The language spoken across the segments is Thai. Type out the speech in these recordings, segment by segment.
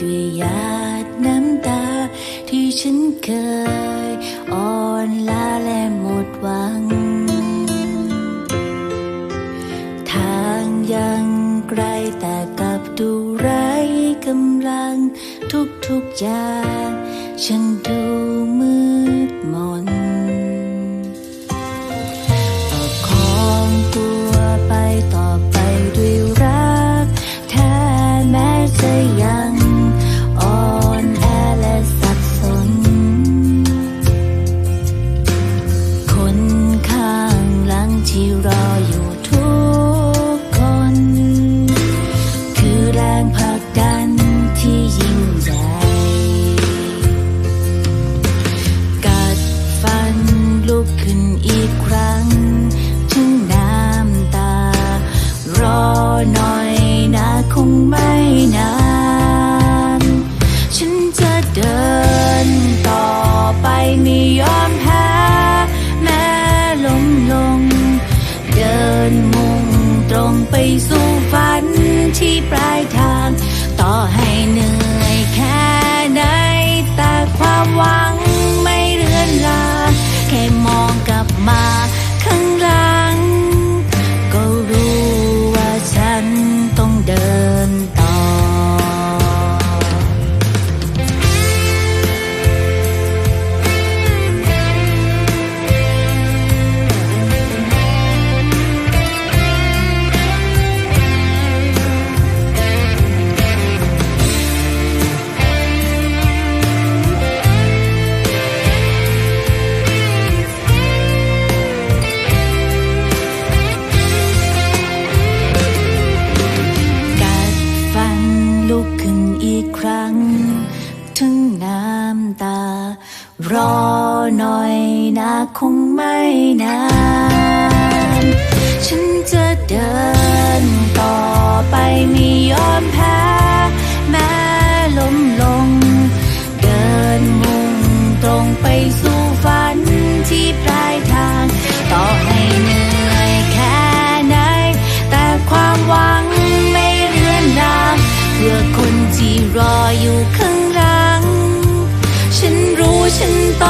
ด้วยหยาดน้ำตา ที่ฉันเคยอ่อนล้าและหมดหวัง ทางยังไกลแต่กลับดูไร้กำลัง ทุกๆอย่าง ฉันดูมือึ้นอีกครั้ง ถึงน้ำตา รอหน่อยนะคงไม่นาน ฉันจะเดินต่อไปไม่ยอม ตา รอหน่อยนะคงไม่นาน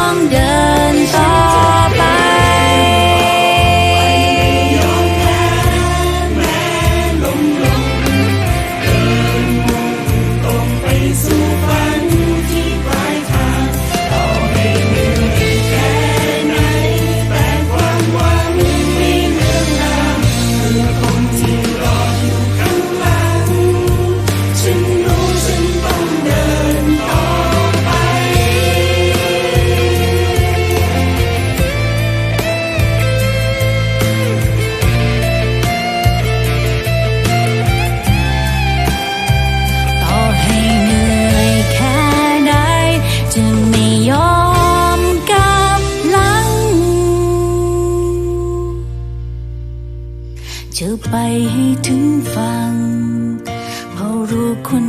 องเดิน จะไปให้ถึงฝั่งพอรู้คุณ